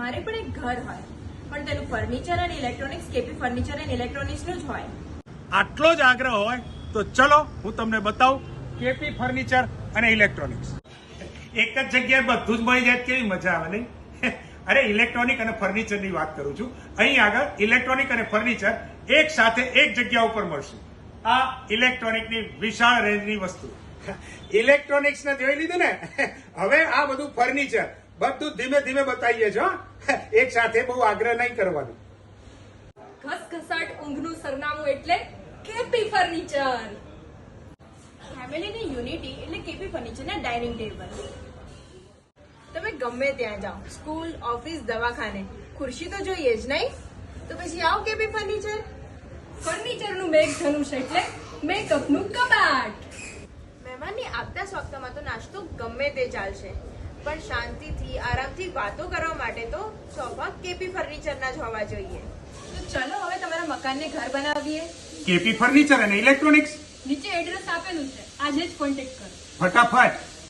મારે પણ એક ઘર હોય. પણ તેનું ફર્નિચર અને ઇલેક્ટ્રોનિક્સ કેપી ફર્નિચર એન્ડ ઇલેક્ટ્રોનિક્સનું જ હોય. આટલો જ આગ્રહ હોય તો ચલો, હું તમને બતાવું કેપી ફર્નિચર અને ઇલેક્ટ્રોનિક્સ એક જ જગ્યાએ બધું જ મળી જાય, કેવી મજા આવે, નહીં? અરે ઇલેક્ટ્રોનિક અને ફર્નિચરની વાત કરું છું. અહીં આગળ ઇલેક્ટ્રોનિક અને ફર્નિચર એક સાથે એક જગ્યા ઉપર મળશે. આ ઇલેક્ટ્રોનિકની વિશાળ રેન્જની વસ્તુ. ઇલેક્ટ્રોનિક્સ ને જોઈ લીધું ને? હવે આ બધું ફર્નિચર બધું ધીમે ધીમે બતાવીએ છો એક સાથે બહુ આગ્રહ નહીં કરવાનો. ઘસઘસાટ ઊંઘનું સરનામું એટલે કેપી ફર્નિચર. ફેમિલીની યુનિટી એટલે કેપી ફર્નિચરના ડાઇનિંગ ટેબલ. તમે ગમે ત્યાં જાઓ, સ્કૂલ, ઓફિસ, દવાખાને, ખુરશી તો જોઈએ જ નહીં. તો પછી આવો કેપી ફર્નિચર. ફર્નિચરનું મેઘ ધનુષ એટલે મેકઅપનું કબાટ. મહેમાનની આપતા સ્વાગતમાં તો નાસ્તો ગમે તે ચાલશે. પણ શાંતિથી આરામથી વાતો કરવા માટે તો સોફા કેપી ફર્નિચરના જ હોવા જોઈએ. તો ચલો હવે તમારા મકાનને ઘર બનાવીએ. કેપી ફર્નિચર અને ઇલેક્ટ્રોનિક્સ? નીચે એડ્રેસ આપેલું છે. આજે જ કોન્ટેક્ટ કરો. ફટાફટ.